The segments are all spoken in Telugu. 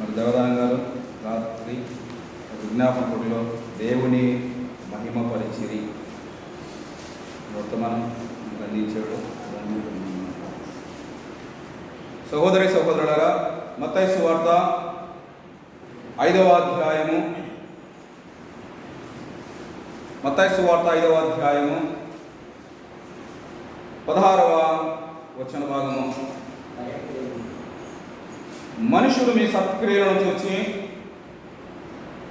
మరి దేవదానం గారు రాత్రి విజ్ఞాపన పోటీలో దేవుని మహిమపరిచిరి వర్తమానం అందించాడు సహోదరి సహోదరులారా మత్తైసు వార్త ఐదవ అధ్యాయము. మత్తైసు వార్త ఐదవ అధ్యాయము. పదహారవ వచన భాగము. మనుషులు మీ సత్క్రియలను చూచి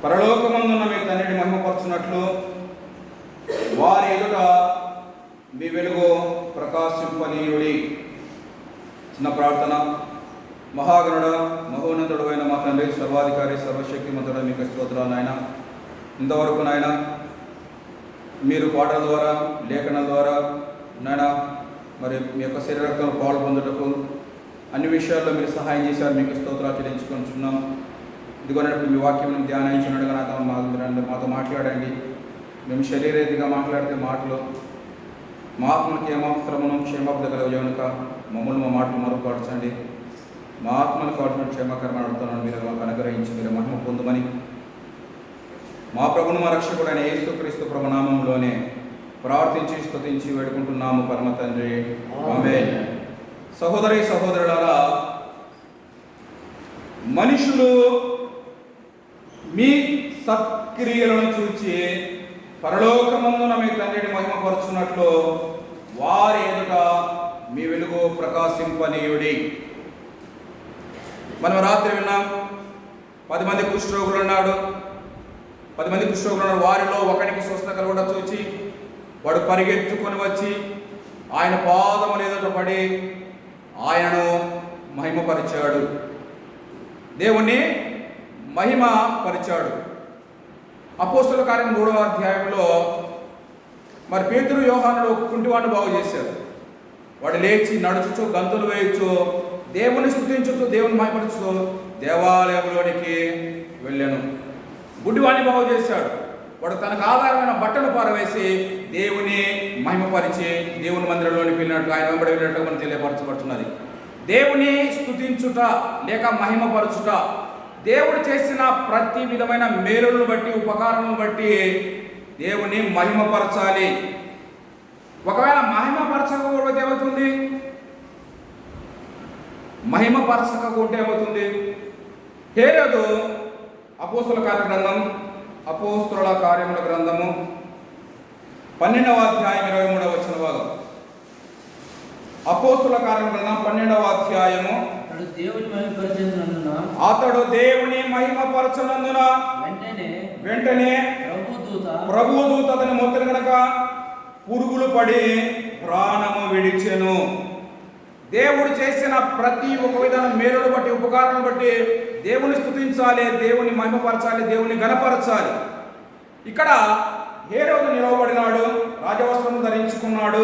పరలోకమందున్న మీ తండ్రిని మహిమపరచున్నట్లు వారి ఎదుట మీ వెలుగు ప్రకాశింపనీయుడి. చిన్న ప్రార్థన. మహాగణుడ మహోన్నతుడు అయిన మా తండ్రి సర్వాధికారి సర్వశక్తి సర్వశక్తిమంతుడ మీకు స్తోత్రాలు నాయన. ఇంతవరకు నాయన మీరు పాటల ద్వారా లేఖనాల ద్వారా నాయన మరి మీ యొక్క శరీరక్తంలో పాల్పొందుటకు అన్ని విషయాల్లో మీరు సహాయం చేశారు మీకు స్తోత్రాలు చెల్లించుకుంటున్నాం ఇదిగోనప్పుడు మీ వాక్యం ధ్యానించినట్టుగా నాతో మా మీరు మాతో మాట్లాడండి. మేము శరీరేదిగా మాట్లాడితే మాటలు మా ఆత్మకి ఏమాత్రమును క్షేమాబ్ద కలగజనుక మమ్మల్ని మా మాటలు మరుగుపరచండి. మా ఆత్మను కావాల్సిన క్షేమకరణ అడుగుతున్నాను మీరు మాకు అనుగ్రహించి మీరు మహిమ పొందమని. మా ప్రభును మా రక్షకుడైన యేసుక్రీస్తు ప్రభు నామంలోనే ప్రార్థించి స్తుతించి వేడుకుంటున్నాము పరమ తండ్రి. ఆమేన్. సహోదరి సహోదరులారా మనుషులు మీ సత్క్రియలను చూచి పరలోకమందున మీ తండ్రిని మహిమపరుచున్నట్లు వారి ఎదుట మీ వెలుగు ప్రకాశింపనీయుడి. మనం రాత్రి విన్నాం పది మంది కుష్ఠరోగులు ఉన్నాడు పది మంది కుష్ఠరోగులు ఉన్నారు. వారిలో ఒకరికి స్వస్థత కలుగుట చూచి వాడు పరిగెత్తుకొని వచ్చి ఆయన పాదములు ఎదుట పడి ఆయనను మహిమపరిచాడు. దేవుణ్ణి మహిమ పరిచాడు అపోస్తుల కార్యం మూడవ అధ్యాయంలో మరి పేతురు యోహానులు ఒక కుంటివాడిని బాగు చేశారు. వాడు లేచి నడుచుచు గంతులు వేయచ్చు దేవుని స్థుతించుతూ దేవుని మహిమపరుచు దేవాలయంలోనికి వెళ్ళాను. గుడ్డివాడిని బాగు చేశాడు. వాడు తనకు ఆధారమైన బట్టలు పారవేసి దేవుని మహిమపరిచి దేవుని మందిరంలోని వెళ్ళినట్టు ఆయన వెంబడి వెళ్ళినట్టు మనం తెలియపరచబడుతున్నది. దేవుని స్థుతించుట లేక మహిమపరచుట దేవుడు చేసిన ప్రతి విధమైన మేలులను బట్టి ఉపకారములను బట్టి దేవుని మహిమపరచాలి. ఒకవేళ మహిమపరచకపోతే ఏమవుతుంది? మహిమపరచకపోతే ఏమవుతుంది? హేరోదు అపోస్తుల కార్యక్రమం అపోస్తుల కార్యముల గ్రంథము. పన్నెండవ అధ్యాయం ఇరవై మూడవ వచ్చిన భాగం. అపోస్తుల కార్యం గ్రంథం పన్నెండవ అధ్యాయము. అతడు దేవుని మహిమపరిచినందున వెంటనే వెంటనే ప్రభుదూత అతని మొత్తలు గనక పురుగులు పడి ప్రాణము విడిచెను. దేవుడు చేసిన ప్రతి ఒక విధానం మేలును బట్టి ఉపకారం బట్టి దేవుని స్తుతించాలి దేవుని మహిమపరచాలి దేవుని గణపరచాలి. ఇక్కడ ఏ రోజు నిలవబడినాడు రాజవస్త్రం ధరించుకున్నాడు.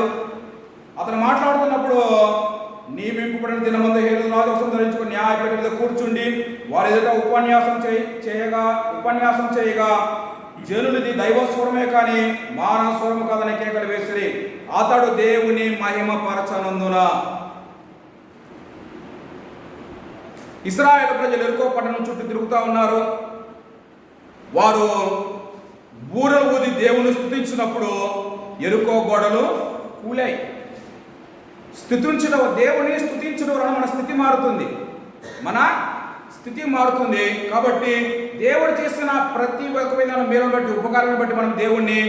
అతను మాట్లాడుతున్నప్పుడు నియమింపబడిన దినమంతా ఏ రోజు రాజవస్త్రం ధరించుకుని న్యాయపేట మీద కూర్చుండి వారి ఎదుట ఉపన్యాసం చేయ చేయగా ఉపన్యాసం చేయగా జనులది దైవస్వరమే కానీ మానవ స్వరము కాదని కేకలు వేసిరి. అతడు దేవుని మహిమ ఇస్రాయేల్ ప్రజలు ఎరుకో పట్టణం చుట్టూ తిరుగుతూ ఉన్నారు. వారు బూరలు ఊది దేవుని స్థుతించినప్పుడు ఎరుకో గోడలు కూలాయి. స్థుతించడం దేవుని స్థుతించడం వలన మన స్థితి మారుతుంది. మన స్థితి మారుతుంది కాబట్టి దేవుడు చేసిన ప్రతి ఒక్కమైన మేలు బట్టి ఉపకారాన్ని బట్టి మనం దేవుణ్ణి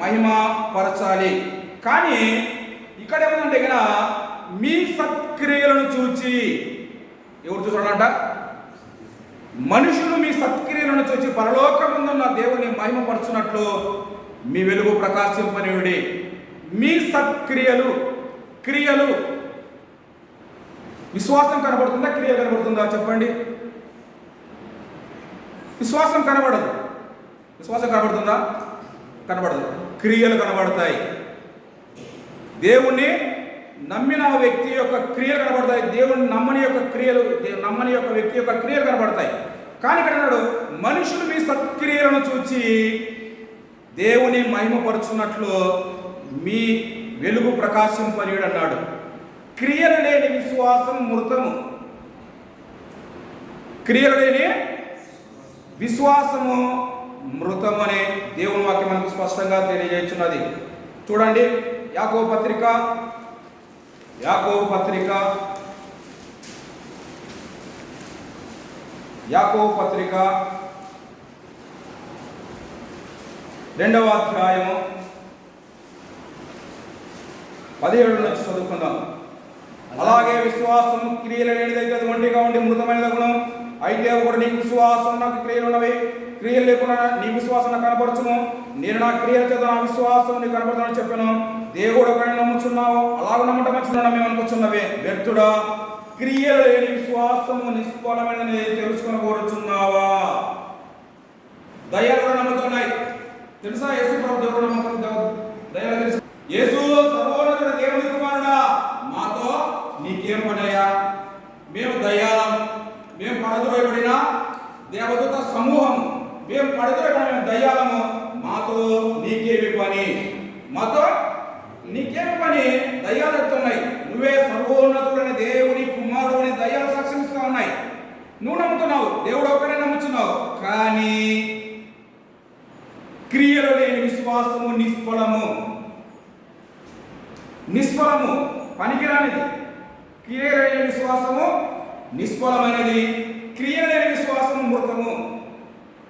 మహిమ పరచాలి కానీ ఇక్కడ ఏమందంటే మీ సత్క్రియలను చూచి ఎవరు చూసాడంట మనుషులు మీ సత్క్రియలను చూచి పరలోకముందున్న దేవుని మహిమపరచున్నట్లు మీ వెలుగు ప్రకాశింపనివిడి. మీ సత్క్రియలు క్రియలు. విశ్వాసం కనబడుతుందా? క్రియ కనబడుతుందా? చెప్పండి. విశ్వాసం కనబడదు. విశ్వాసం కనబడుతుందా? కనబడదు. క్రియలు కనబడతాయి. దేవుణ్ణి నమ్మిన వ్యక్తి యొక్క క్రియలు కనబడతాయి. దేవుని నమ్మని యొక్క క్రియలు నమ్మని యొక్క వ్యక్తి యొక్క క్రియలు కనబడతాయి. కానీ ఇక్కడ అన్నాడు మనుషులు మీ సత్క్రియలను చూచి దేవుని మహిమపరుచున్నట్లు మీ వెలుగు ప్రకాశింపనీయుడు అన్నాడు. క్రియలు లేని విశ్వాసం మృతము. క్రియలు లేని విశ్వాసము మృతం అనే దేవుని వాక్యం మనకు స్పష్టంగా తెలియజేస్తున్నది. చూడండి యాకో పత్రిక యాకో పత్రిక. యాకో పత్రిక. రెండవ అధ్యాయము. పదిహేడు నుంచి చదువుకుందాం. అలాగే విశ్వాసం క్రియలు లేనిదైతే అది ఒంటిగా ఉండి మృతమైన గుణం అయితే ఒకడు నీకు విశ్వాసం నాకు క్రియలు ఉన్నవి క్రియలు లేకుండా నీ విశ్వాసం నాకు కనపరచును నేను నా క్రియల చేత నా విశ్వాసం నీకు కనపడతానని చెప్పాను. దేవుడు ఒకరిని నమ్ముచున్నావు అలాగ నమ్మటం వచ్చిన మేము అనుకున్నవే వ్యక్తుడా క్రియలు లేని విశ్వాసము నిష్ఫలమైనది తెలుసుకొని కోరుచున్నావా దయ్యాలు నమ్ముతున్నాయి. తెలుసా? యేసు ప్రభు దేవుడు నమ్మకం దయ్యాలు తెలుసు. యేసు సర్వోన్నతుడు దేవుని కుమారుడా. మాతో నీకేం పడయా మేము దయాలం మేము పడద్రోయబడిన దేవదూత సమూహం మేము పడద్రోయబడిన మేము దయ్యాలము మాతో నీకేమి పని? మాతో నీకేం పని? దయ్యాలు ఎత్తున్నాయి నువ్వే సర్వోన్నతుడైన దేవుని కుమారుడు దయ్యాలు సాక్ష్యమిస్తూ ఉన్నాయి. నువ్వు నమ్ముతున్నావు. దేవుడు ఒక్కడే నమ్ముతున్నావు కానీ క్రియలు లేని విశ్వాసము నిష్ఫలము. నిష్ఫలము. పనికిరానిది. క్రియలు లేని విశ్వాసము నిష్ఫలమైనది. క్రియ లేని విశ్వాసము మృతము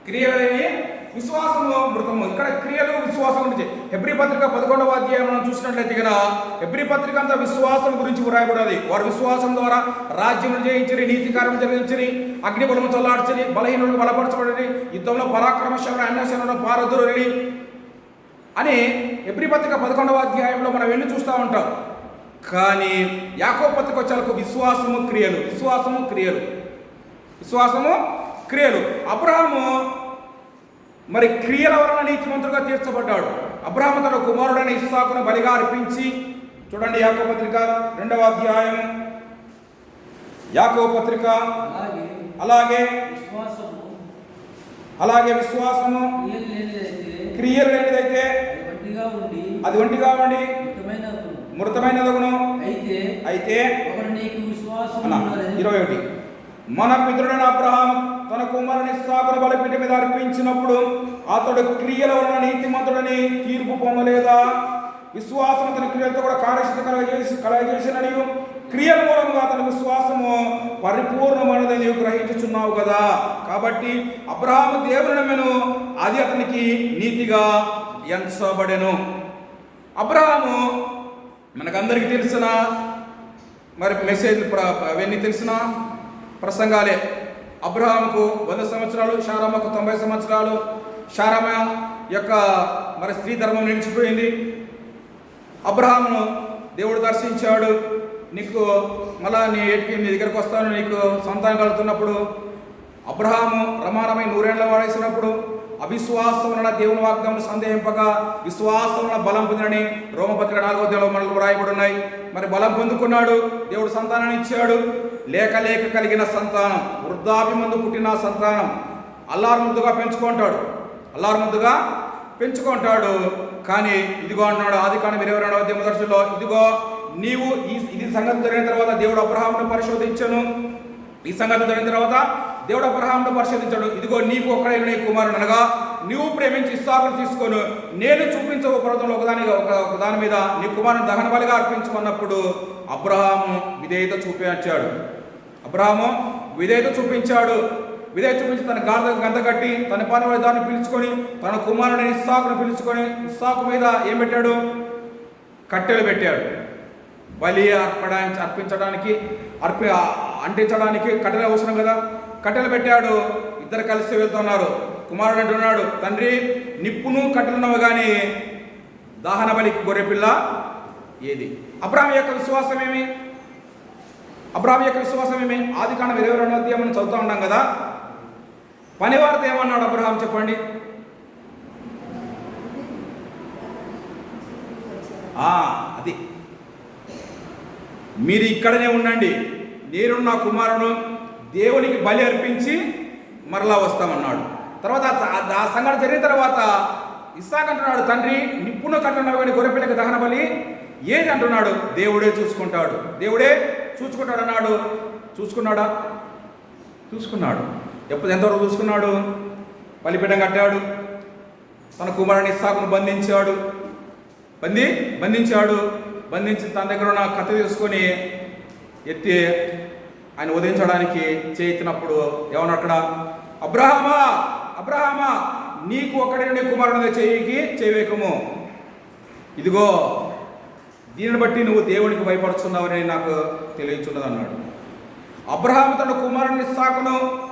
క్రియలు లేని విశ్వాసము మృతము. ఇక్కడ క్రియలు విశ్వాసం గురించి. ఎబ్రి పత్రిక పదకొండవ అధ్యాయం మనం చూసినట్లయితే కదా ఎబ్రి పత్రిక అంతా విశ్వాసం గురించి వ్రాయబడాలి వారు విశ్వాసం ద్వారా రాజ్యం జయించని నీతి కార్యం జరిగించని అగ్ని బలము చల్లార్చని బలహీనులు బలపరచబడని యుద్ధంలో పరాక్రమశాలు అన్యశనంలో పారదురని అని ఎబ్రి పత్రిక పదకొండవ అధ్యాయంలో మనం వెళ్ళి చూస్తూ ఉంటాం. కానీ యాకో పత్రిక వచ్చేలకు విశ్వాసము క్రియలు. విశ్వాసము క్రియలు. విశ్వాసము క్రియలు. అబ్రహాము మరి క్రియల వలన నీతిమంతుడుగా తీర్చబడ్డాడు. అబ్రహాము తన కుమారుడైన ఇస్సాకును బలిగా అర్పించి చూడండి యాకో పత్రిక రెండవ అధ్యాయం. యాకో పత్రిక అలాగే అలాగే విశ్వాసము. క్రియలు లేనిదైతే అది ఒంటిగా ఉండి మితమైన అయితే అయితే ఇరవై ఒకటి. మన పితృడైన అబ్రహాం తన కుమారుని స్థాపన బలిపీఠ మీద అర్పించినప్పుడు అతడు క్రియల వలన నీతిమంతుడని తీర్పు పొందలేదా? విశ్వాసం తన క్రియలతో కూడా కార్యశత కలగజేసి కలగజేసినని క్రియల మూలంగా అతని విశ్వాసము పరిపూర్ణమైనదని నీవు గ్రహించుచున్నావు కదా. కాబట్టి అబ్రహాం దేవుని నమ్మెను అది అతనికి నీతిగా ఎంచబడెను. అబ్రహాము మనకందరికీ తెలిసిన? మరి మెసేజ్ ప్ర- అవన్నీ తెలిసిన? ప్రసంగాలే. అబ్రహాంకు వంద సంవత్సరాలు షారామకు తొంభై సంవత్సరాలు. షారామ యొక్క మరి స్త్రీ ధర్మం నిలిచిపోయింది. అబ్రహామును దేవుడు దర్శించాడు. నీకు మళ్ళా నీ ఏటికి నీ దగ్గరకు వస్తాను నీకు సంతానం కలుగుతున్నప్పుడు అబ్రహాము రమానమై నూరేళ్ళ వాడేసినప్పుడు అవిశ్వాసం వలన దేవుని వాగ్దానం సందేహింపక విశ్వాసం వలన బలం పొందినని రోమపత్రిక నాలుగో దేవుడు మనలు రాయబడి ఉన్నాయి మరి బలం పొందుకున్నాడు దేవుడు సంతానాన్ని ఇచ్చాడు. లేక లేక కలిగిన సంతానం వృద్ధాభిమందు పుట్టిన సంతానం అల్లారు ముద్దుగా పెంచుకుంటాడు. అల్లారు ముద్దుగా పెంచుకుంటాడు. కానీ ఇదిగో అన్నాడు ఆది కాని ఇరవై రెండవ అధ్యాయం ఇదిగో నీవు ఈ ఇది సంగతి జరిగిన తర్వాత దేవుడు అబ్రహామును పరిశోధించను. ఈ సంగతి జరిగిన తర్వాత దేవుడు అబ్రహామును పరిశోధించాడు ఇదిగో నీకు ఒక్కడైన నీ కుమారుడు అనగా నీవు ప్రేమించి ఇస్సాకును తీసుకొని నేను చూపించవు పర్వతంలో ఒకదాని ఒక ఒకదాని మీద నీ కుమారుని దహన బలిగా అర్పించుకున్నప్పుడు అబ్రహాము విధేయత చూపించాడు అబ్రహాము విధేయత చూపించాడు. విధేయత చూపించి తన గాఢ గంత కట్టి తన పని దాన్ని పిలుచుకొని తన కుమారుడిని ఇస్సాకును పిలుచుకొని ఇస్సాకు మీద ఏం పెట్టాడు? కట్టెలు పెట్టాడు. బలి అర్పడానికి అర్పించడానికి అర్పి అంటించడానికి కట్టెలు అవసరం కదా? కట్టెలు పెట్టాడు ఇద్దరు కలిసి వెళ్తున్నారు. కుమారుడు అంటున్నాడు తండ్రి నిప్పును కట్టెలున్నవి కానీ దాహన బలికి గొర్రెపిల్ల ఏది? అబ్రాహం యొక్క విశ్వాసం ఏమి? అబ్రాహం యొక్క విశ్వాసం ఏమి? ఆది కాండం ఇరవై రెండు అధ్యాయం చదువుతూ ఉన్నాం కదా? పనివారితో ఏమన్నాడు అబ్రహాం? చెప్పండి. అది. మీరు ఇక్కడనే ఉండండి. నేను నా కుమారుడు దేవునికి బలి అర్పించి మరలా వస్తామన్నాడు. తర్వాత ఆ- సంఘటన జరిగిన తర్వాత ఇస్సాక్ అంటున్నాడు తండ్రి నిప్పును కంటున్నావు కానీ గొర్రెపిల్లకి దహన బలి ఏది అంటున్నాడు? దేవుడే చూసుకుంటాడు. దేవుడే చూసుకుంటాడు అన్నాడు చూసుకున్నాడా? చూసుకున్నాడు. ఎప్పుడు ఎంతవరకు చూసుకున్నాడు? బలిపీఠం కట్టాడు. తన కుమారుని ఇస్సాకును బంధించాడు. బంది బంధించాడు. బంధించి తన దగ్గర ఉన్న కథ తీసుకొని ఎత్తి ఆయన ఉదయించడానికి చేయించినప్పుడు ఏమన్నా అక్కడ అబ్రహామా అబ్రహామా నీకు ఒక్కడి నుండి కుమారుని చేయికి చేయవేకము. ఇదిగో దీనిని బట్టి నువ్వు దేవునికి భయపడుతున్నావని నాకు తెలియచున్నది అన్నాడు అబ్రహాం తన కుమారుని సాకును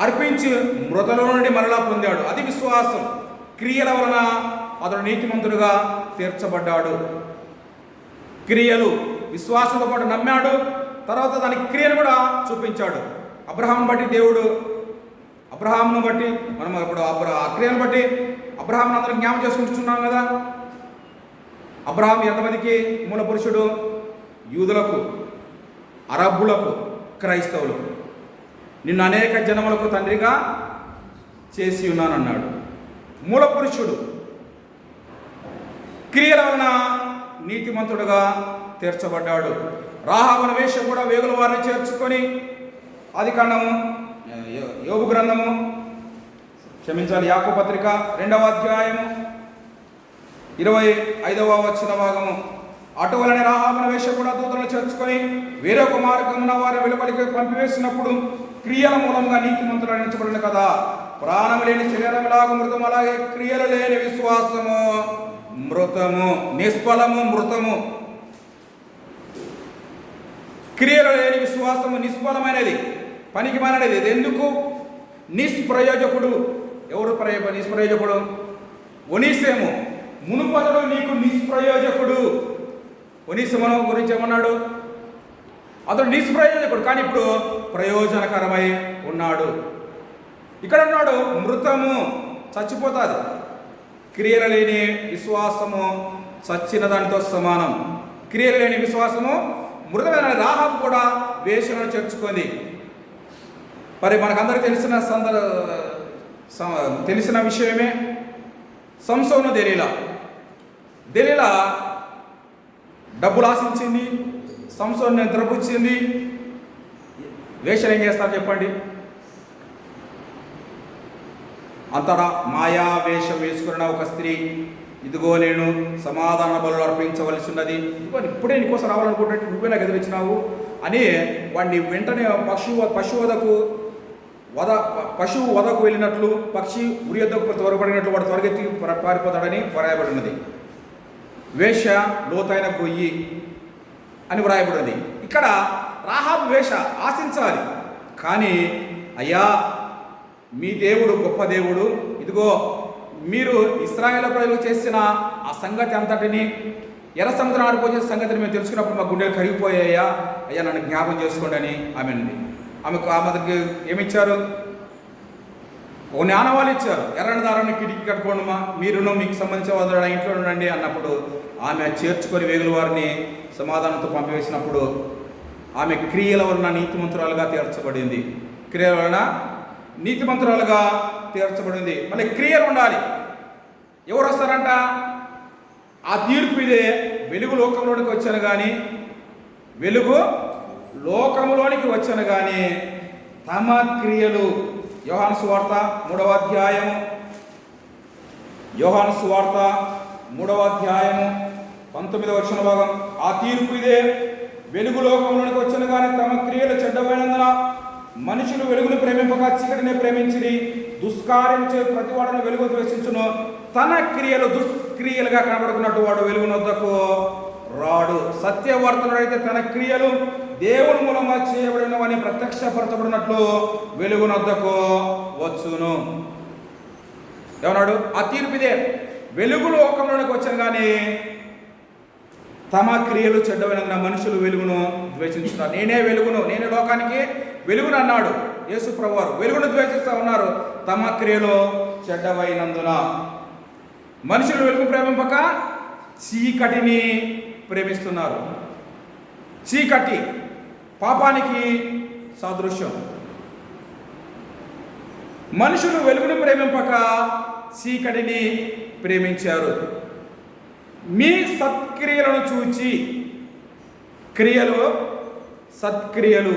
అర్పించి మృతలో నుండి మరలా పొందాడు. అది విశ్వాసం. క్రియల వలన అతడు నీతిమంతుడుగా తీర్చబడ్డాడు. క్రియలు విశ్వాసంతో పాటు నమ్మాడు. తర్వాత దాని క్రియను కూడా చూపించాడు. అబ్రహాం బట్టి దేవుడు అబ్రహాంను బట్టి మనం ఇప్పుడు అబ్ర ఆ క్రియను బట్టి అబ్రహాం అందరం జ్ఞాపం చేసుకుంటున్నాం కదా? అబ్రహాం ఎంతమందికి మూల పురుషుడు? యూదులకు అరబ్బులకు క్రైస్తవులకు. నిన్ను అనేక జనములకు తండ్రిగా చేసి ఉన్నానన్నాడు. మూల పురుషుడు. క్రియల వలన నీతిమంతుడుగా తీర్చబడ్డాడు. రాహవన వేషం కూడా వేగుల వారిని చేర్చుకొని ఆది కాండము యోగు గ్రంథము క్షమించాలి యాకపత్రిక రెండవ అధ్యాయము ఇరవై ఐదవ వచ్చిన భాగము. అటువలని రాహవన వేషం కూడా దూతలను చేర్చుకొని వేరొక మార్గమున వారి వెలుపలికి పంపివేసినప్పుడు క్రియల మూలంగా నీతిమంతులు అనించబడిన కదా. ప్రాణం లేని శరీరం లాగా మృతం అలాగే క్రియలు లేని విశ్వాసము మృతము నిష్ఫలము మృతము. క్రియలు లేని విశ్వాసము నిష్ఫలమైనది పనికి మానది ఎందుకు? నిష్ప్రయోజకుడు ఎవరు ప్రయోజ నిష్ప్రయోజకుడు? ఒనీసేము మునుపదడు నీకు నిష్ప్రయోజకుడు. ఒనీసమును గురించి ఏమన్నాడు? అతడు నిష్ప్రయోజకుడు కానీ ఇప్పుడు ప్రయోజనకరమై ఉన్నాడు. ఇక్కడ ఉన్నాడు మృతము చచ్చిపోతారు క్రియలు లేని విశ్వాసము చచ్చిన దానితో సమానం. క్రియలు లేని విశ్వాసము మృతమైన రాహం కూడా వేషలను చేర్చుకుంది మరి మనకందరికి తెలిసిన సందర్ తెలిసిన విషయమే సంసోను దెలీలా. దెలీలా డబ్బులు ఆశించింది సంసోను నిద్రపుచ్చింది వేషలు ఏం చేస్తారు చెప్పండి? అంతటా మాయా వేషం వేసుకున్న ఒక స్త్రీ ఇదిగో నేను సమాధాన బలు అర్పించవలసి ఉన్నది ఇదిగో ఇప్పుడే నీకోసం రావాలనుకుంటే నువ్వే నాకు ఎదిరించినావు అని వాడిని వెంటనే పశువు పశువదకు వద పశువు వదకు వెళ్ళినట్లు పక్షి ఉరి యొద్దకు త్వరపడినట్లు వాడు త్వరగెత్తి పారిపోతాడని వ్రాయబడినది. వేష లోతైన గొయ్యి అని వ్రాయబడినది. ఇక్కడ రాహాబు వేష ఆశించాలి. కానీ అయ్యా మీ దేవుడు గొప్ప దేవుడు. ఇదిగో మీరు ఇస్రాయేల్ ప్రజలు చేసిన ఆ సంగతి అంతటిని ఎర్ర సముద్రం ఆడిపోయే సంగతిని మేము తెలుసుకున్నప్పుడు మా గుండెలు కరిగిపోయాయా? అయ్యా నన్ను జ్ఞాపం చేసుకోండి అని ఆమె ఆమెకు ఆమె దగ్గరికి ఏమిచ్చారు? ఒక జ్ఞానవాళ్ళు ఇచ్చారు. ఎర్రని దారాన్ని కిటికీ కట్టుకోండిమా మీరును మీకు సంబంధించిన వాళ్ళు ఇంట్లో ఉండండి అన్నప్పుడు ఆమె చేర్చుకొని వేగుల వారిని సమాధానంతో పంపివేసినప్పుడు ఆమె క్రియల వలన నీతిమంతురాలుగా తీర్చబడింది. క్రియల వలన నీతిమంతురాలుగా తీర్చబడింది. మళ్ళీ క్రియలు ఉండాలి. ఎవరు వస్తారంట? ఆ తీర్పు ఇదే. వెలుగు లోకంలోనికి వచ్చాను కానీ వెలుగు లోకంలోనికి వచ్చాను కానీ తమ క్రియలు. యోహాను సువార్త మూడవ అధ్యాయము. యోహాను సువార్త మూడవ అధ్యాయము పంతొమ్మిదవ వచ్చిన భాగం. ఆ తీర్పు ఇదే. వెలుగు లోకంలోనికి వచ్చిన కానీ తమ క్రియలు చెడ్డమైనందున మనుషులు వెలుగును ప్రేమింపక చీకటిని ప్రేమించిరి. దుష్కార్యం చే ప్రతి వాడిని వెలుగు ద్వేషించును తన క్రియలు దుష్క్రియలుగా కనబడుకున్నట్టు వాడు వెలుగునొద్దకు రాడు. సత్యవర్తనుడైతే తన క్రియలు దేవుని మూలంగా చేయబడినవని ప్రత్యక్షపరచబడినట్లు వెలుగునొద్దకు వచ్చును. ఏమన్నాడు? ఆ తీర్పు ఇదే వెలుగు లోకంలోనికి వచ్చాను కానీ తమ క్రియలు చెడ్డవైన మనుషులు వెలుగును ద్వేషించుతారు నేనే వెలుగును నేనే లోకానికి వెలుగును అన్నాడు యేసు ప్రభువారు. వెలుగును ద్వేషిస్తూ ఉన్నారు. తమ క్రియలు చెడ్డవైనందున. మనుషులు వెలుగు ప్రేమింపక చీకటిని ప్రేమిస్తున్నారు. చీకటి పాపానికి సాదృశ్యం. మనుషులు వెలుగును ప్రేమింపక చీకటిని ప్రేమించారు. సత్క్రియలను చూచి క్రియలు సత్క్రియలు.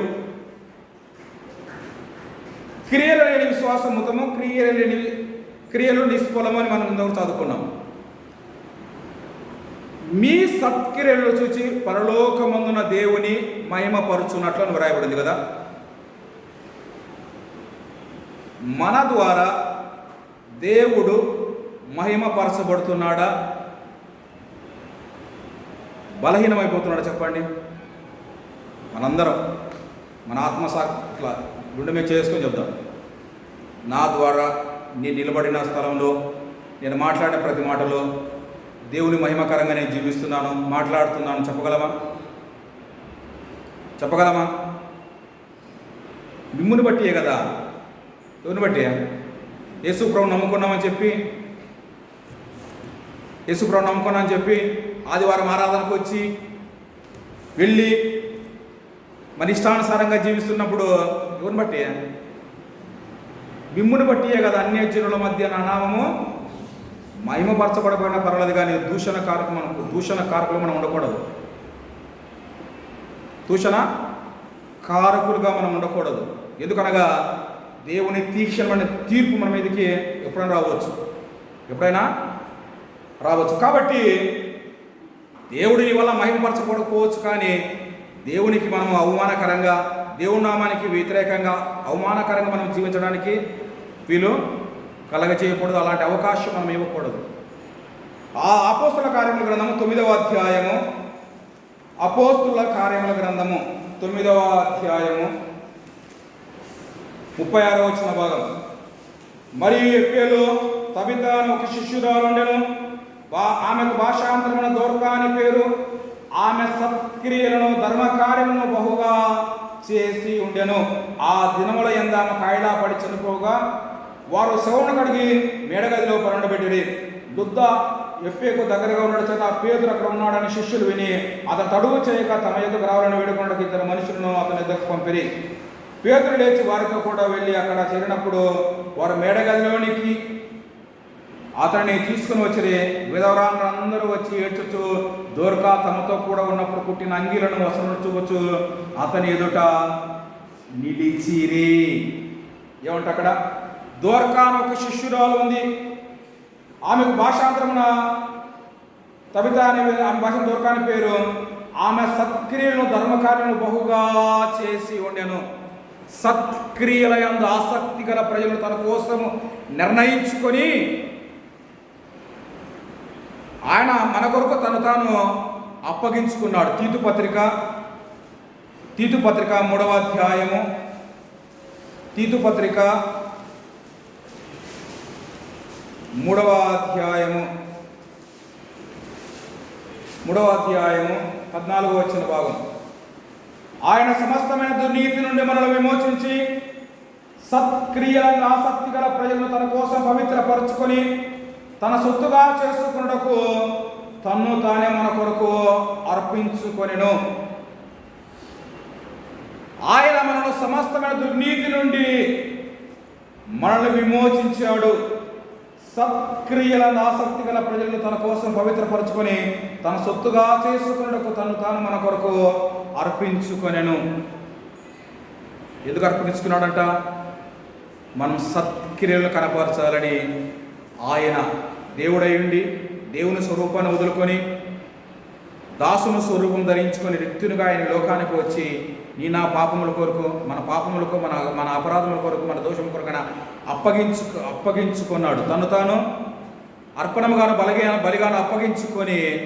క్రియలు లేని విశ్వాసముతము క్రియలు లేని క్రియలు నిష్ఫలము అని మనం ఇంతవరకు చదువుకున్నాం. మీ సత్క్రియలు చూచి పరలోకమందున దేవుని మహిమపరుచున్నట్లు అని వ్రాయబడింది కదా. మన ద్వారా దేవుడు మహిమపరచబడుతున్నాడా? బలహీనమైపోతున్నాడు చెప్పండి. మనందరం మన ఆత్మసాక్షుల గుండె మీద చేసుకొని చెప్దాం. నా ద్వారా నేను నిలబడిన స్థలంలో నేను మాట్లాడిన ప్రతి మాటలో దేవుని మహిమకరంగా నేను జీవిస్తున్నాను మాట్లాడుతున్నాను చెప్పగలమా? చెప్పగలమా? మిమ్ముని బట్టియే కదా? ఎవరిని బట్టి యేసు ప్రభు నమ్ముకున్నామని చెప్పి? యేసు ప్రభు నమ్ముకున్నామని చెప్పి? ఆదివారం ఆరాధనకు వచ్చి వెళ్ళి మన ఇష్టానుసారంగా జీవిస్తున్నప్పుడు ఎవరిని బట్టి? మిమ్ముని బట్టియే కదా అన్య జనుల మధ్య నానామము మహిమపరచబడబడిన పర్వాలేదు కానీ దూషణ కారకం మనకు దూషణ కారకులు మనం ఉండకూడదు. దూషణ కారకులుగా మనం ఉండకూడదు. ఎందుకనగా దేవుని తీక్షణమైన తీర్పు మన మీదకి ఎప్పుడైనా రావచ్చు. ఎప్పుడైనా రావచ్చు. కాబట్టి దేవుడి వల్ల మహిమపరచకూడకపోవచ్చు కానీ దేవునికి మనం అవమానకరంగా దేవుని నామానికి వ్యతిరేకంగా అవమానకరంగా మనం జీవించడానికి వీలు కలగచేయకూడదు అలాంటి అవకాశం మనం ఇవ్వకూడదు. ఆ అపోస్తుల కార్యముల గ్రంథము తొమ్మిదవ అధ్యాయము. అపోస్తుల కార్యముల గ్రంథము తొమ్మిదవ అధ్యాయము. ముప్పై ఆరో వచ్చిన భాగం. మరియు ఎప్పేలో తబితాను ఒక శిష్యురాలుండెను ఆమెకు భాషాంతరమున దోర్కా అని పేరు ఆమె సత్క్రియలను ధర్మకార్యములను బహుగా చేసి ఉండెను. ఆ దినముల ఎందు ఆమె కాయిలా పడి చనిపోగా వారు శవను కడిగి మేడగదిలో పరుండబెట్టిరి దుద్ద ఎప్పేకు దగ్గరగా ఉన్నాడు చేత పేదరు అక్కడ ఉన్నాడని శిష్యులు విని అతను తడువు చేయక తమ ఎదుగు రావాలని వేడుకొండకి ఇద్దరు మనుషులను అతని ఎదుగు పంపిరి. పేదలు లేచి వారితో కూడా వెళ్ళి అక్కడ చేరినప్పుడు వారు మేడగదిలోనికి అతన్ని తీసుకుని వచ్చి విధవరాండ్రందరూ వచ్చి ఏడ్చుచు దూర్గా తమతో కూడా ఉన్నప్పుడు పుట్టిన అంగీలను వసలు చూపచ్చు అతని ఎదుట నిలిచిరి. ఏమంట అక్కడ? దోర్కా అని ఒక శిష్యురాలు ఉంది. ఆమెకు భాషాంతరమున తబిత అనే ఆమె భాష దోర్కా అని పేరు. ఆమె సత్క్రియలను ధర్మకార్యలను బహుగా చేసి ఉండెను. సత్క్రియల ఆసక్తి గల ప్రజలు తన కోసము నిర్ణయించుకొని ఆయన మన కొరకు తను తాను అప్పగించుకున్నాడు. తీతు పత్రిక తీతు పత్రిక మూడవ అధ్యాయము. తీతు పత్రిక మూడవ అధ్యాయము. మూడవ అధ్యాయము పద్నాలుగో వచ్చిన భాగం. ఆయన సమస్తమైన దుర్నీతి నుండి మనల్ని విమోచించి సత్క్రియలను ఆసక్తి గల ప్రజలను తన కోసం పవిత్రపరుచుకొని తన సొత్తుగా చేసుకున్నటకు తన్ను తానే మన కొరకు అర్పించుకొనెను. ఆయన మనను సమస్తమైన దుర్నీతి నుండి మనల్ని విమోచించాడు. సత్క్రియలను ఆసక్తి గల ప్రజలను తన కోసం పవిత్రపరచుకొని తన సొత్తుగా చేసుకున్నటకు తను తాను మన కొరకు అర్పించుకొనెను. ఎందుకు అర్పించుకున్నాడంట? మనం సత్క్రియలు కనపరచాలని ఆయన దేవుడై ఉండి దేవుని స్వరూపాన్ని వదులుకొని దాసుని స్వరూపం ధరించుకొని రిక్తునిగా ఆయన లోకానికి వచ్చి నీ నా పాపముల కొరకు మన పాపములకు మన మన అపరాధముల కొరకు మన దోషం కొరకు అప్పగించు అప్పగించుకున్నాడు. తను తాను అర్పణముగాను బలగా బలిగాను అప్పగించుకొని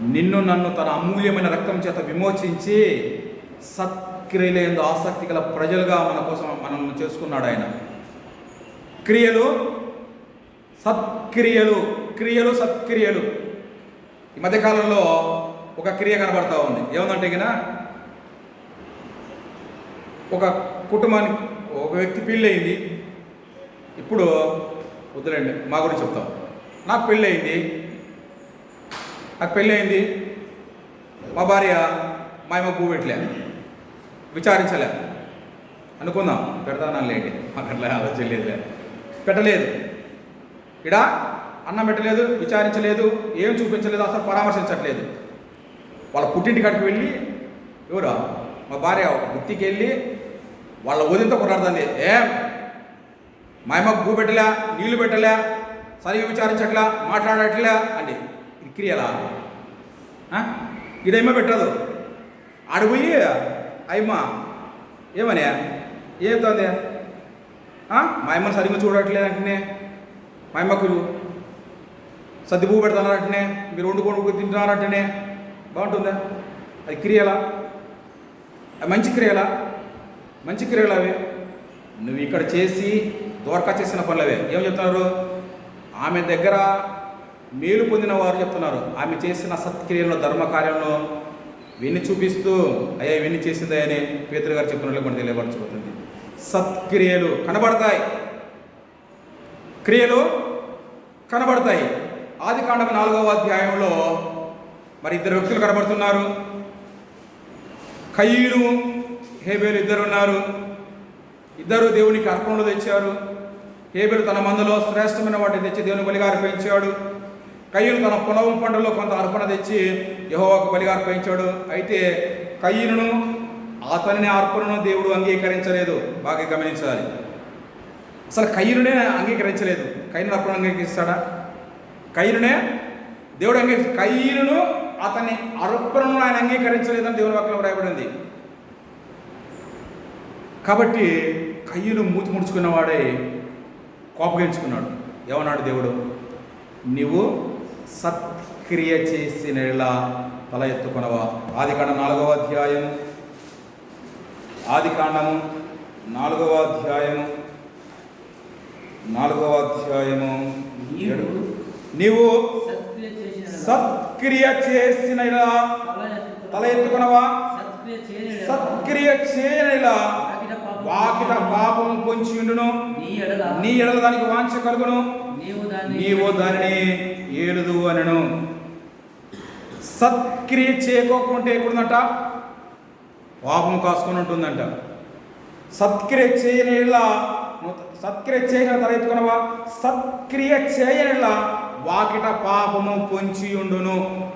నిన్ను నన్ను తన అమూల్యమైన రక్తం చేత విమోచించి సత్క్రియలేందు ఆసక్తి గల ప్రజలుగా మన కోసం మనం చేసుకున్నాడు ఆయన. క్రియలు సత్క్రియలు క్రియలు సత్క్రియలు. ఈ మధ్యకాలంలో ఒక క్రియ కనబడతా ఉంది. ఏముందంటే ఇక ఒక కుటుంబానికి ఒక వ్యక్తి పెళ్ళయింది. ఇప్పుడు వద్దులేండి మా గురించి చెప్తాం. నాకు పెళ్ళయింది. నాకు పెళ్ళయింది. మా భార్య మా అమ్మ పువ్వు పెట్టలే. విచారించలే. అనుకుందాం. పెడతానా లేండి మాకు అట్లా ఆలోచన లేదులే. పెట్టలేదు. ఇడ? అన్నం పెట్టలేదు విచారించలేదు ఏం చూపించలేదు అసలు పరామర్శించట్లేదు. వాళ్ళ పుట్టింటి కాడికి వెళ్ళి ఎవరు? మా భార్య గుత్తికి వెళ్ళి వాళ్ళ వదినతో కొట్లాడుతుంది. ఏం? మా అమ్మకు భూ పెట్టలే నీళ్ళు పెట్టలే సరిగా విచారించట్లా మాట్లాడట్లే అండి ఇది క్రియలా? ఇదేమో పెట్టదు. ఆడిపోయి అయ్యమ్మ ఏమని? ఏమవుతుంది మా అమ్మ సరిగ్గా చూడట్లేదు అంటేనే. మా అమ్మకు సర్ది పువ్వు పెడతానంటేనే మీరు వండుకొని తింటున్నారంటేనే బాగుంటుందా? అది క్రియలా? అది మంచి క్రియలా? మంచి క్రియలు అవి? నువ్వు ఇక్కడ చేసి దోరకా చేసిన పనులవే. ఏం చెప్తున్నారు? ఆమె దగ్గర మేలు పొందిన వారు చెప్తున్నారు. ఆమె చేసిన సత్క్రియలను ధర్మ కార్యంలో విని చూపిస్తూ అయ్యా ఇవన్నీ చేసిందే అని పేతురు గారు చెప్తున్నట్లు మనకు తెలియపరచబడుతుంది. సత్క్రియలు కనబడతాయి. క్రియలు కనబడతాయి. ఆది కాండం నాలుగవ అధ్యాయంలో మరి ఇద్దరు వ్యక్తులు కనబడుతున్నారు. కయ్యూను హేబేలు ఇద్దరు ఉన్నారు. ఇద్దరు దేవునికి అర్పణలు తెచ్చారు. హేబేలు తన మందులో శ్రేష్టమైన వాటిని తెచ్చి దేవుని బలిగా అర్పించాడు కయ్యూను తన పొలం పంటలో కొంత అర్పణ తెచ్చి యహోవాకు బలిగా అర్పించాడు అయితే కయ్యూను అతని అర్పణను దేవుడు అంగీకరించలేదు. బాగా గమనించాలి. అసలు కయ్యనునే అంగీకరించలేదు. కయ్యను అప్పుడు అంగీకరిస్తాడా? కయ్యనునే దేవుడు అంగీ కయ్యను అతని అర్పణను ఆయన అంగీకరించలేదని దేవుని వాక్యంలో వ్రాయబడింది. కాబట్టి కయ్యలు మూతి ముడుచుకున్నవాడే కోపగించుకున్నాడు ఏమన్నాడు దేవుడు? నీవు సత్క్రియ చేసిన తల ఎత్తుకునవా? ఆది కాండం నాలుగవ అధ్యాయం ఆది కాండము నాలుగవ అధ్యాయము. నాలుగవ అధ్యాయము. ఏడు. నీవు సత్క్రియ చేసిన తల ఎత్తుకుని- తల ఎత్తుకునవా సత్క్రియ చేయని ఎడల సత్క్రియ చేయని ఇలా వాకిట పాపము పాపము పొంచి ఉండును. నీ ఎడల దానికి వాంఛ కలుగును. నీవు దాన్ని ఏలుదు అనను. సత్క్రియ చేయకోకుంటే ఎక్కడుందంట? పాపం కాసుకొని ఉంటుందంట. సత్క్రియ చేయనిలా సత్క్రియ చేయని తల సత్క్రియ చేయనిలా వాకిట పాపము పొంచి ఉండును.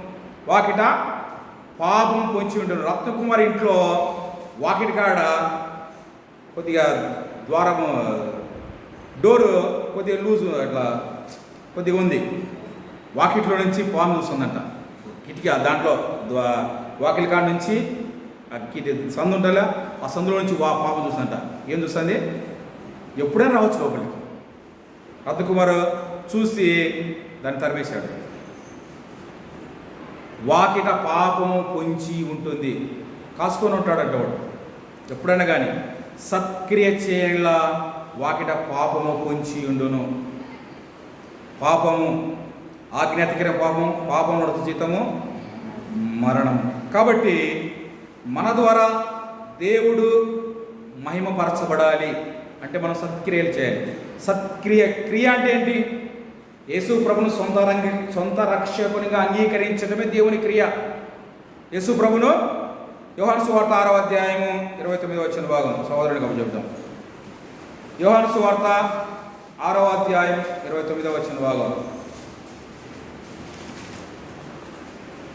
వాకిట పాపం పొంచి ఉండును. రత్నకుమార్ ఇంట్లో వాకిట కాడ కొద్దిగా ద్వారము డోరు కొద్దిగా లూజు అట్లా కొద్దిగా ఉంది. వాకిట్లో నుంచి పాము చూస్తుందంట కిటికీ దాంట్లో ద్వా- వాకిలి కాడ నుంచి ఆ కిటి సందు ఉండాలా? ఆ సందులో నుంచి వా పాపం చూస్తుందంట. ఏం చూస్తుంది? ఎప్పుడైనా రావచ్చు లోపలికి. రత్నకుమార్ చూసి దాన్ని తరిమేశాడు. వాకిట పాపము పొంచి ఉంటుంది. కాసుకొని ఉంటాడంట వాడు. ఎప్పుడైనా కానీ సత్క్రియ చేయాల వాకిట పాపము పొంచి ఉండును. పాపము ఆజ్ఞాతికిన పాపం పాపం నడుతు జీతము మరణం కాబట్టి మన ద్వారా దేవుడు మహిమపరచబడాలి. అంటే మనం సత్క్రియలు చేయాలి. సత్క్రియ క్రియ అంటే ఏంటి? యేసు ప్రభును సొంత రంగి సొంత రక్షకునిగా అంగీకరించడమే దేవుని క్రియ. యేసు ప్రభును యోహాను సువార్త ఆరవ అధ్యాయము ఇరవై తొమ్మిది వచ్చిన భాగం. సహోదరుడిగా చెప్తాం యోహాను సువార్త ఆరవ అధ్యాయం ఇరవై తొమ్మిదో వచ్చిన భాగం.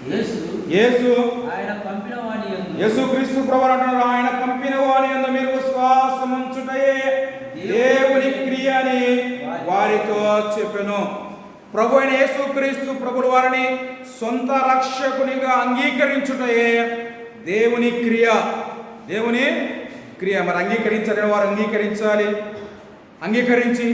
యేసు యేసు. ఆయన పంపిన వాడి యందు. యేసు క్రీస్తు ప్రభు అంటున్నారు ఆయన పంపిన వాని యందు మీరు విశ్వాసం ఉంచుటయే దేవుని క్రియ అని వారితో చెప్పెను. ప్రభు అయిన యేసు క్రీస్తు ప్రభుల వారిని సొంత రక్షకునిగా అంగీకరించుటయే దేవుని క్రియ. దేవుని క్రియ. మరి అంగీకరించలేని వారు అంగీకరించాలి. అంగీకరించి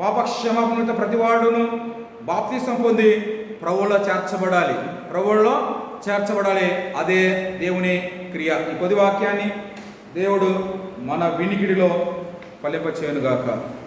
పాపక్షమాపణతో ప్రతి వాడును బాప్తిసం పొంది ప్రభువులో చేర్చబడాలి. ప్రభువులో చేర్చబడాలి. అదే దేవుని క్రియ. ఈ కొద్ది వాక్యాన్ని దేవుడు మన వినికిడిలో ఫలింపచేయనుగాక.